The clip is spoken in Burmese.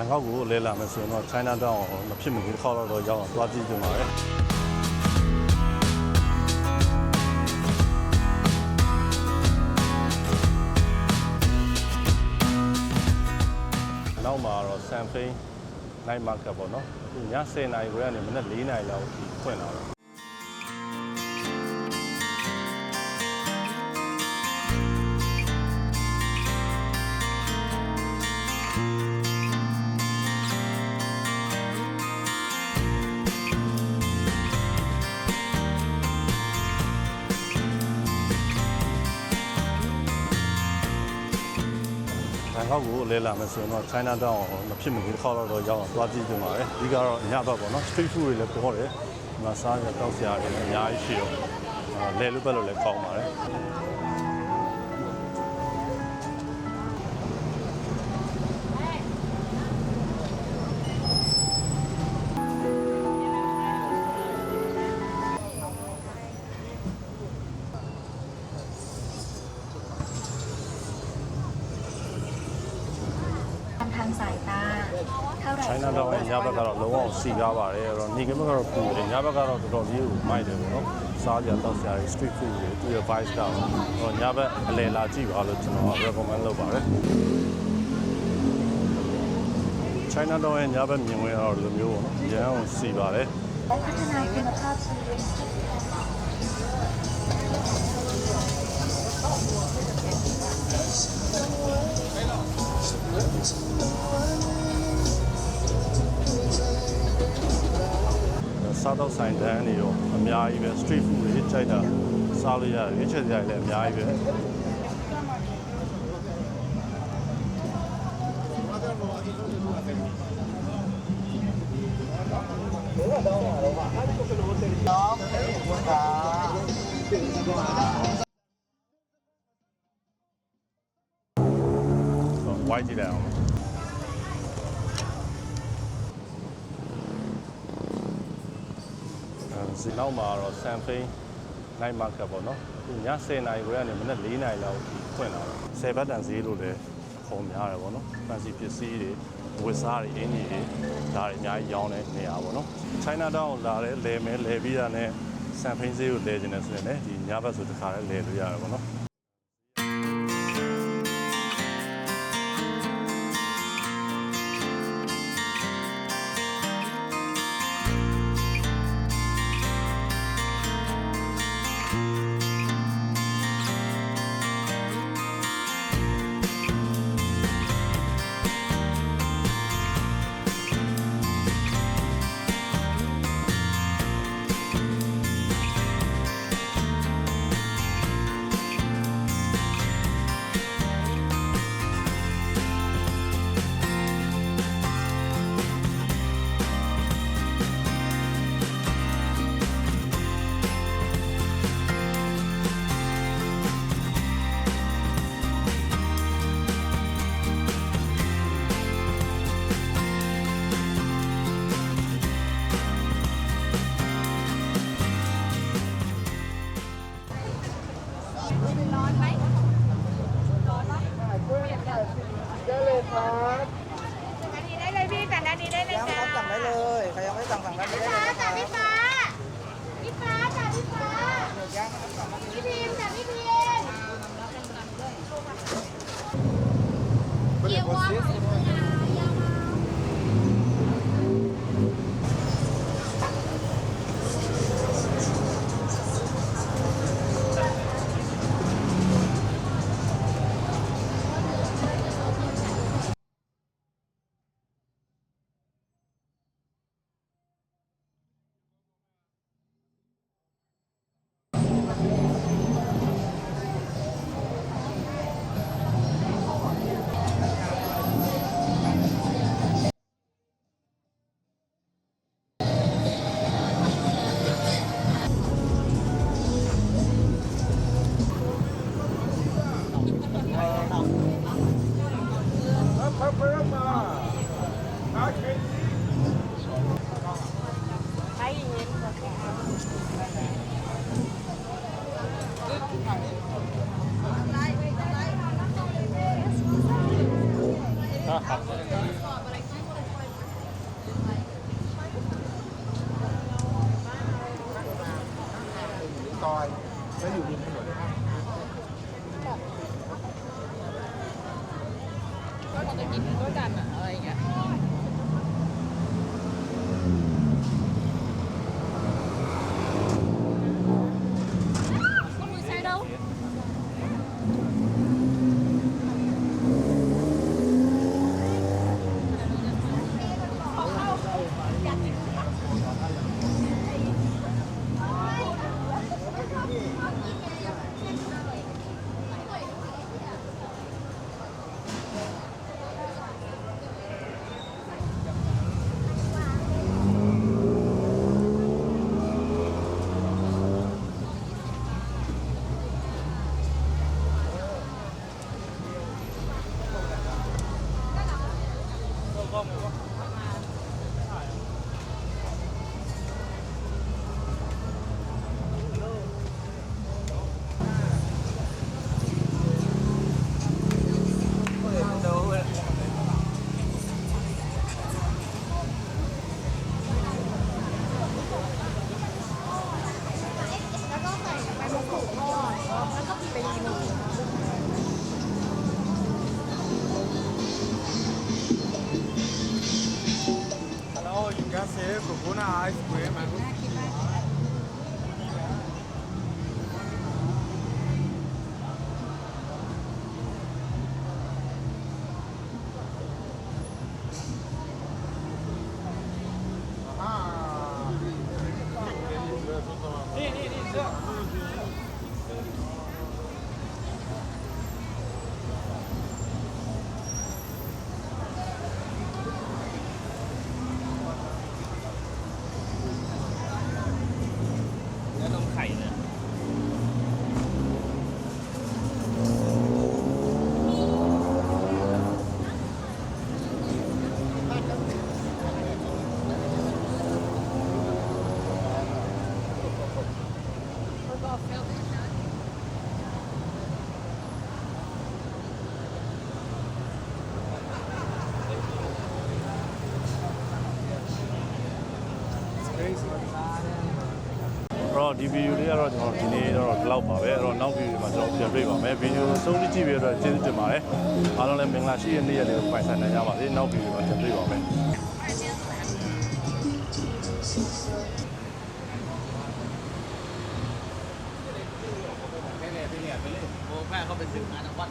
န်ကောက်ကိုလဲလာမယ်ဆိုရင်တော့ China Town ကိုမဖြစ်မနေတစ်ခေါက်တော့ရောက်အောင်သွားကြည့်ကြပါမယ်နောက်မှာတော့ Sanfei Night Market ပေါ့နော်အခုည10:00နာရီခွဲကနေမနက်4:00နာရီလောက်ထိဖွင့်လာတော့ န်ကောက်ကိုလဲလာမယ်ဆိုရင်တော့ China Town ကိုမဖြစ်မနေတစ်ခေါက်တော့ရောက်အောင်သွားကြည့်ကြပါမယ်။ဒီကတော့ညဘက်ပေါ့နော် street food တွေလည်းပေါ်တယ်။ဒီမှာစားရတောက်စရာတွေလည်းအများကြီးရှိတော့အာလဲလို့ပဲလို့လည်းကောင်းပါတယ်။ ทางสายตา เท่าไหร่ China Town ရဲ့ညဘက်ကတော့လုံးဝစီကားပါတယ်အဲ့တော့နေကဘက်ကတော့ပူတယ်ညဘက်ကတော့တော်တော်လေးကိုမိုက်တယ်ပေါ့နော်စားကြတောက်စရာတွေ street food တွေသူရဲ့ vibe ကတော့ဟိုညဘက်အလဲလာကြည့်ပါလို့ကျွန်တော် recommend လုပ်ပါတယ် China Town ရဲ့ညဘက်မြင်ဝင်တော့ဒီလိုမျိုးပေါ့နော်ရန်အောင်စီပါတယ် และพัฒนาคุณภาพชีวิต စားတော့ဆိုင်တန်းတွေရောအများကြီးပဲ street food တွေကြိုက်တာစားလို့ရတယ်ရွေးချယ်စရာတွေလည်းအများကြီးပဲ ဝိုင်းကြည့်လိုက်အောင်ဒီနောက်မှာတော့ Sanfei Night Market ပေါ့နော်အခုည10:00နာရီခွဲကနေမနက်4:00နာရီလောက်ထိဖွင့်လာတော့10ဘတ်တန်ဈေးလို့လည်းခေါ်များတယ်ပေါ့နော်ဖန်စီပစ္စည်းတွေဝတ်စားတွေအင်းကြီးတွေဒါတွေအများကြီးရောင်းတဲ့နေရာပေါ့နော် China Town ကိုလာတယ်လဲမယ်လဲပြီးတာနဲ့ Sanfei ဈေးကိုလဲခြင်းနဲ့ဆိုရင်လည်းဒီညဘက်ဆိုတစ်ခါလဲလဲလို့ရတယ်ပေါ့နော် ครับซอยแล้อยู่ริมถนนก็จะกินด้วยกันอะ Procura na A, Square, mas တော့ဒီဗီဒီယိုလေးကတော့ကျွန်တော်ဒီနေ့တော့ဒီလောက်ပါပဲအဲ့တော့နောက်ဗီဒီယိုမှာကျွန်တော်ပြန်တွေ့ပါမယ်ဗီဒီယိုဆုံးကြည့်ပြီးတော့ကျေးဇူးတင်ပါတယ်အားလုံးလည်းမင်္ဂလာရှိတဲ့နေ့ရက်လေးကိုပိုင်ဆိုင်နိုင်ကြပါစေနောက်ဗီဒီယိုမှာပြန်တွေ့ပါမယ် โอ้แม่เขาไปซื้อมาจากวัด